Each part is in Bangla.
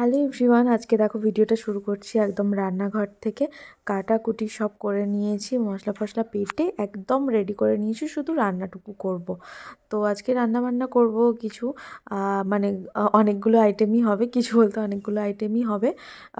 হ্যালো এভরিওয়ান, আজকে দেখো ভিডিওটা শুরু করছি একদম রান্নাঘর থেকে। কাটাকুটি সব করে নিয়েছি, মশলা ফসলা পেটে একদম রেডি করে নিয়েছি, শুধু রান্নাটুকু করব। তো আজকে রান্না বান্না করব কিছু মানে অনেকগুলো আইটেমই হবে, কিছু বলতে অনেকগুলো আইটেমই হবে।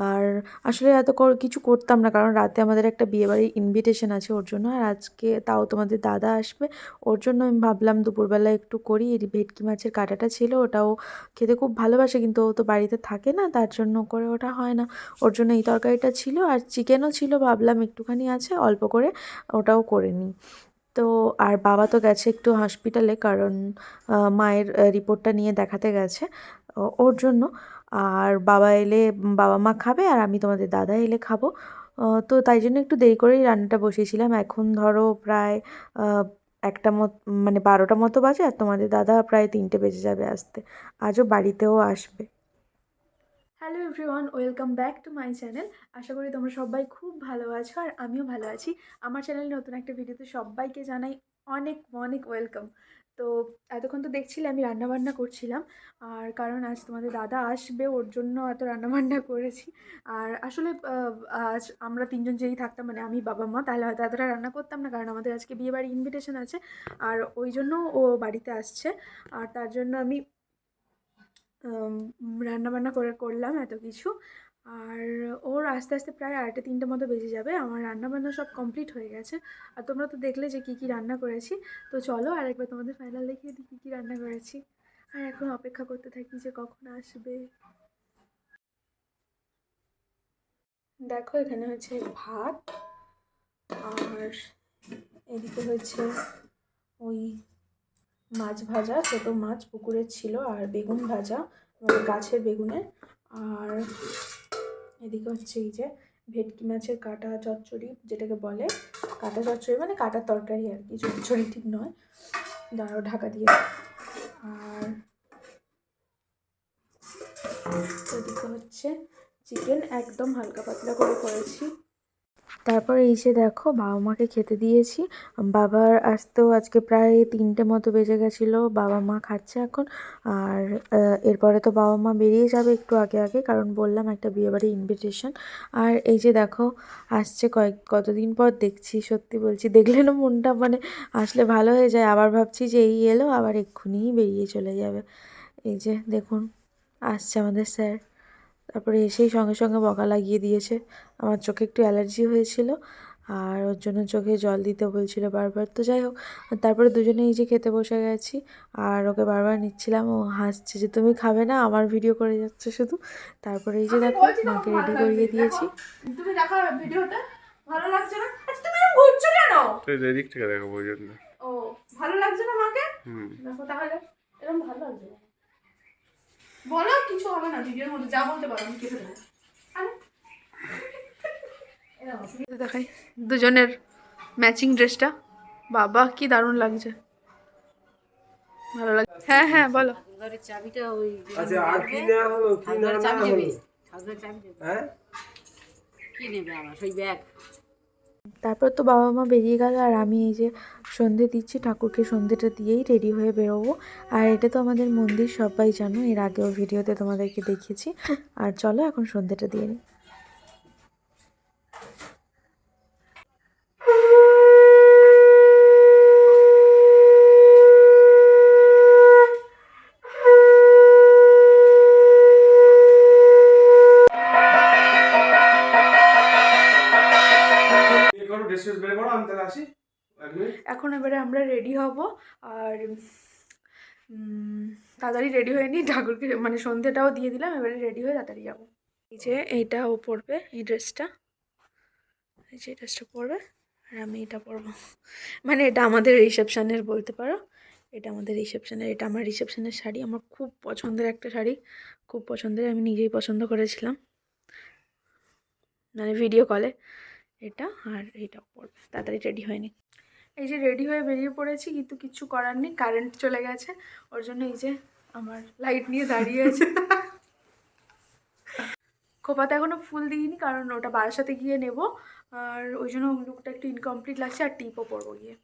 আর আসলে এত কিছু করতাম না, কারণ রাতে আমাদের একটা বিয়েবাড়ির ইনভিটেশন আছে ওর জন্য, আর আজকে তাও তোমাদের দাদা আসবে। ওর জন্য আমি ভাবলাম দুপুরবেলা একটু করি ভেটকি মাছের কাটাটা ছিল, ওটাও খেতে খুব ভালোবাসে, কিন্তু ও তো বাড়িতে থাকে না তার জন্য করে ওটা হয় না। ওর জন্য এই তরকারিটা ছিল আর চিকেনও ছিল, ভাবলাম একটুখানি আছে, অল্প করে ওটাও করে নিই। তো আর বাবা তো গেছে একটু হসপিটালে কারণ মায়ের রিপোর্টটা নিয়ে দেখাতে গেছে ওর জন্য। আর বাবা এলে, বাবা মা খাবে আর আমি তোমাদের দাদা এলে খাব। তো তাই জন্য একটু দেরি করেই রান্নাটা বসিয়েছিলাম। এখন ধরো প্রায় একটা মত মানে বারোটা মতো বাজে আর তোমাদের দাদা প্রায় তিনটে বেজে যাবে আসতে। আজও বাড়িতেও আসবে। Hello everyone welcome back to my channel আশা করি তোমরা সবাই খুব ভালো আছো আর আমিও ভালো আছি। আমার চ্যানেলে নতুন একটা ভিডিওতে সবাইকে জানাই অনেক অনেক ওয়েলকাম তো এতক্ষণ তো দেখছিলে আমি রান্নাবান্না করছিলাম, আর কারণ আজ তোমাদের দাদা আসবে, ওর জন্য এত রান্নাবান্না করেছি। আর আসলে আজ আমরা তিনজন যেই থাকতাম মানে আমি, বাবা, মা, তাহলে হয়তো এতটা রান্না করতাম না, কারণ আমাদের আজকে বিয়ে বাড়ি ইনভিটেশন আছে। আর ওই জন্য ও বাড়িতে আসছে, আর তার জন্য আমি রান্নাবান্না করে, করলাম এত কিছু। আর ওর আস্তে আস্তে প্রায় আড়াইটা, তিনটে মতো বেজে যাবে। আমার রান্নাবান্না সব কমপ্লিট হয়ে গেছে। আর তোমরা তো দেখলে যে কী কী রান্না করেছি। তো চলো আর একবার তোমাদের ফাইনাল দেখিয়ে দিই কী কী রান্না করেছি। আর এখন অপেক্ষা করতে থাকি যে কখন আসবে। দেখো, এখানে হচ্ছে ভাত। আর এদিকে হচ্ছে ওই মাছ ভাজা, ছোটো মাছ পুকুরের ছিল আর বেগুন ভাজা গাছের বেগুনের। আর এদিকে হচ্ছে এই যে ভেটকি মাছের কাটা চচ্চড়ি যেটাকে বলে। কাটা চচ্চড়ি মানে কাটার তরকারি আর কি, চচ্চড়ি ঠিক নয়। দাঁড়াও, ঢাকা দিয়ে। আর এদিকে হচ্ছে চিকেন একদম হালকা পাতলা করে করেছি। তারপর যে দেখো বাবা মাকে খেতে দিয়েছি। বাবার আসতেও আজকে প্রায় তিনটে মতো বেজে গেছিল। বাবা মা খাচ্ছে এখন। আর এরপরে তো বাবা মা বেরিয়ে যাবে একটু আগে আগে, কারণ বললাম একটা বিয়েবাড়ি ইনভিটেশন আর এই যে দেখো, আসছে কয়েক, কতদিন পর দেখছি, সত্যি বলছি, দেখলে না মনটা মানে আসলে ভালো হয়ে যায়। আবার ভাবছি যে এই এলো, আবার এক্ষুনিই বেরিয়ে চলে যাবে। এই যে দেখুন, আসছে আমাদের স্যার তারপরে এসেই সঙ্গে সঙ্গে বকা লাগিয়ে দিয়েছে। আমার চোখে একটু অ্যালার্জি হয়েছিল আর ওর জন্য চোখে জল দিতে বলছিল বারবার। তো যাই হোক তারপরে দুজনে এই যে খেতে বসে গেছি আর ওকে বারবার নিচ্ছিলাম। ও হাসছে যে তুমি খাবে না আমার ভিডিও করে যাচ্ছে শুধু। তারপরে এই যে দেখো মাকে রেডি করিয়ে দিয়েছি। তুমি দেখো ভিডিওটা ভালো লাগছে না? আচ্ছা তুমি এরকম ঘুরছো কেন? তুই এদিক থেকে দেখো জন্য। ও ভালো লাগছে না মাকে? হুম। দেখো তাহলে এরকম ভালো লাগছে না। বলো কিছু হবে না ভিডিওর মধ্যে যা বলতে পারো আমি কেটে দেবো। দেখাই। দুজনের ম্যাচিং ড্রেসটা বাবা কি দারুণ লাগছে। ভালো লাগছে। হ্যাঁ হ্যাঁ বলো। চাবিটা ওই আচ্ছা আর কি নেওয়া হলো? কি নেওয়া হলো? চাবি দেবে হ্যাঁ? কি নেবে আমার ওই ব্যাগ। তারপর তো বাবা মা বেরিয়ে গেল আর আমি এই যে সন্ধে দিচ্ছি, ঠাকুরকে সন্ধেটা দিয়েই রেডি হয়ে বেরোবো। আর এটা তো আমাদের মন্দির, সবাই জানো, এর আগেও ভিডিওতে তোমাদেরকে দেখিয়েছি। আর চলো এখন সন্ধেটা দিয়ে নিই এখন এবারে আমরা রেডি হব। আর তাড়াতাড়ি রেডি হয়ে নিই ঠাকুরকে মানে সন্ধেটাও দিয়ে দিলাম, এবারে রেডি হয়ে তাড়াতাড়ি যাব। এই যে এইটা ও পরবে, এই ড্রেসটা এই যে ড্রেসটা পরবে, আর আমি এটা পরবো। মানে এটা আমাদের রিসেপশানের বলতে পারো। এটা আমাদের রিসেপশানের এটা আমার রিসেপশানের শাড়ি। আমার খুব পছন্দের একটা শাড়ি। খুব পছন্দের, আমি নিজেই পছন্দ করেছিলাম। মানে ভিডিও কলে এটা আর এইটাও পরবে তাড়াতাড়ি রেডি হয়নি এই যে রেডি হয়ে বেরিয়ে পড়েছি, কিন্তু কিচ্ছু করার নেই কারেন্ট চলে গেছে। ওর জন্য এই যে আমার লাইট নিয়ে দাঁড়িয়ে আছে। খোপাতে এখনও ফুল দিইনি, কারণ ওটা বারাসাতে গিয়ে নেব। আর ওই জন্য লুকটা একটু ইনকমপ্লিট লাগছে, আর টিপও পরবো গিয়ে।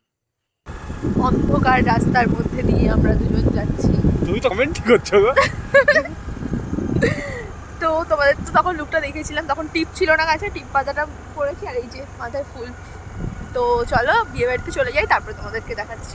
অন্ধকার রাস্তার মধ্যে দিয়ে আমরা দুজন যাচ্ছি। তুমি তো কমেন্ট করছ গো? তোমাদের তো তখন লুকটা দেখেছিলাম তখন টিপ ছিল না গাছে, টিপ পাতাটা পরেছি আর এই যে মাথায় ফুল। তো চলো, বিয়ে বাড়িতে চলে যাই, তারপরে তোমাদেরকে দেখাচ্ছি।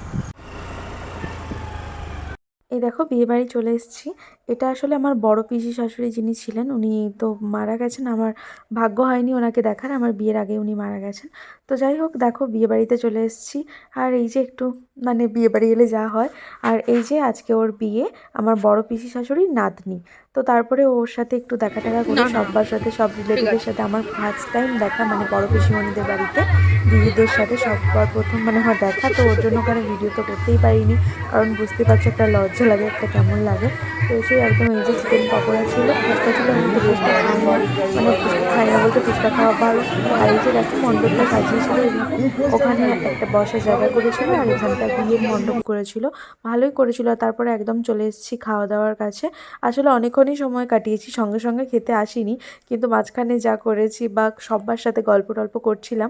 এই দেখো বিয়েবাড়ি চলে এসেছি। এটা আসলে আমার বড় পিসি শাশুড়ি যিনি ছিলেন উনি তো মারা গেছেন। আমার ভাগ্য হয়নি ওনাকে দেখার আমার বিয়ের আগে উনি মারা গেছেন। তো যাই হোক দেখো বিয়ে বাড়িতে চলে এসেছি। আর এই যে একটু মানে বিয়েবাড়ি এলে যা হয়। আর এই যে আজকে ওর বিয়ে আমার বড় পিসি শাশুড়ি নাতনি। তো তারপরে ওর সাথে একটু দেখা টাকা করে সব্বার সাথে সব রিলেটিভের সাথে আমার ফার্স্ট টাইম দেখা মানে বড় পিসিমণিদের বাড়িতে। দিদিদের সাথে সববার প্রথম মানে আমার দেখা। তো ওর জন্য ওখানে ভিডিও তো করতেই পারিনি। কারণ বুঝতে পারছ একটা লজ্জা লাগে একটা কেমন লাগে। তো এসে একদম এই যে চিকেন পকোড়া ছিল ফুচকা ছিল, আমি তো ফুচকা খাই না মানে ফুচকা খাই না বলতে ফুচকা খাওয়া ভালো আর এই যে দেখো মণ্ডপটা সাজিয়েছিল ওখানে একটা বসার জায়গা করেছিল আর এখানটা বিয়ের মণ্ডপ করেছিল। ভালোই করেছিল তারপরে একদম চলে এসেছি খাওয়া দাওয়ার কাছে। আসলে অনেকক্ষণই সময় কাটিয়েছি, সঙ্গে সঙ্গে খেতে আসিনি, কিন্তু মাঝখানে যা করেছি বা সব্বার সাথে গল্প টল্প করছিলাম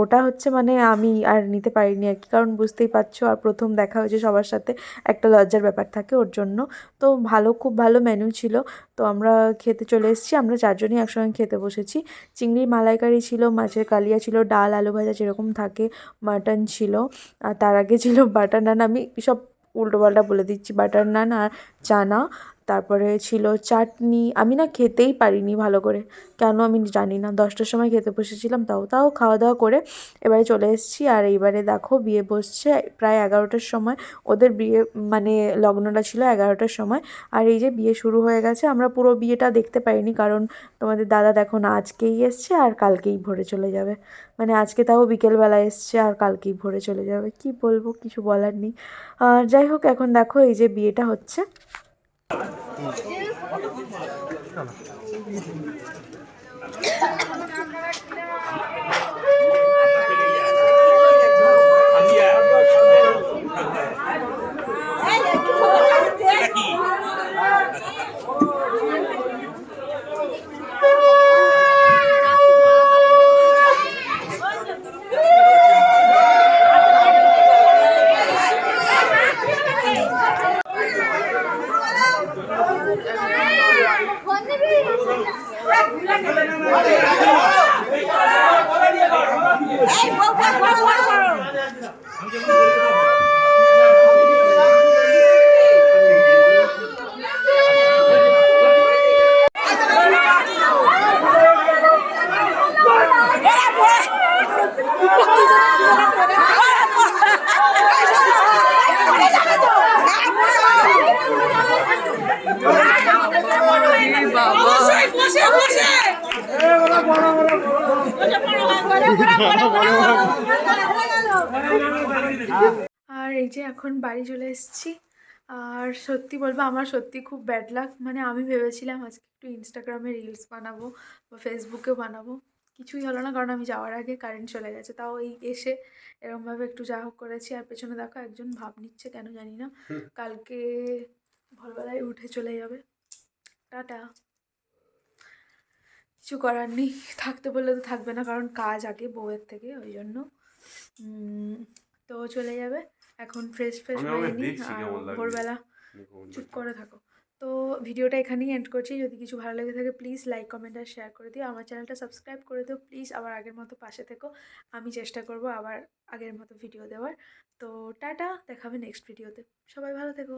ওটা হচ্ছে মানে আমি আর নিতে পারিনি আর কি। কারণ বুঝতেই পারছ, আর প্রথম দেখা হয়েছে সবার সাথে একটা লজ্জার ব্যাপার থাকে ওর জন্য। তো ভালো, খুব ভালো মেনু ছিল। তো আমরা খেতে চলে এসেছি। আমরা চারজনই একসঙ্গে খেতে বসেছি। চিংড়ির মালাইকারি ছিল, মাছের কালিয়া ছিল, ডাল, আলু ভাজা যেরকম থাকে মাটন ছিল। আর তার আগে ছিল বাটার নান আমি সব উল্টোপাল্টা বলে দিচ্ছি বাটার নান আর চানা, তারপরে ছিল চাটনি। আমি না খেতেই পারিনি ভালো করে। কেন আমি জানি না। দশটার সময় খেতে বসেছিলাম, তাও তাও খাওয়া দাওয়া করে এবারে চলে এসেছি। আর এইবারে দেখো বিয়ে বসছে প্রায় এগারোটার সময়। ওদের বিয়ে মানে লগ্নটা ছিল এগারোটার সময়। আর এই যে বিয়ে শুরু হয়ে গেছে, আমরা পুরো বিয়েটা দেখতে পাইনি। কারণ তোমাদের দাদা দেখো না, আজকেই এসছে আর কালকেই ভোরে চলে যাবে। মানে আজকে তাও বিকেলবেলা এসছে আর কালকেই ভোরে চলে যাবে। কি বলব, কিছু বলার নেই। আর যাই হোক, এখন দেখো এই যে বিয়েটা হচ্ছে। 嗯。আর এই যে এখন বাড়ি চলে এসেছি। আর সত্যি বলব আমার সত্যি খুব ব্যাড লাক মানে আমি ভেবেছিলাম আজকে একটু ইনস্টাগ্রামে রিলস বানাবো বা ফেসবুকেও বানাবো। কিছুই হলো না কারণ আমি যাওয়ার আগে কারেন্ট চলে গেছে। তাও এই এসে এরমভাবে একটু যা হোক করেছি। আর পেছনে দেখো একজন ভাব নিচ্ছে কেন জানি না। কালকে ভোরবেলায় উঠে চলে যাবে। টাটা। কিছু করার নেই। থাকতে বললে তো থাকবে না কারণ কাজ আগে বউয়ের থেকে ওই জন্য। তো চলে যাবে। এখন ফ্রেশ ফ্রেশ হয়ে আর ভোরবেলা চুপ করে থাকো। তো ভিডিওটা এখানেই এন্ড করছি। যদি কিছু ভালো লেগে থাকে প্লিজ লাইক কমেন্ট আর শেয়ার করে দিও। আমার চ্যানেলটা সাবস্ক্রাইব করে দিও। প্লিজ আবার আগের মতো পাশে থেকো। আমি চেষ্টা করব আবার আগের মতো ভিডিও দেওয়ার। তো টাটা দেখাবে নেক্সট ভিডিওতে সবাই ভালো থেকো।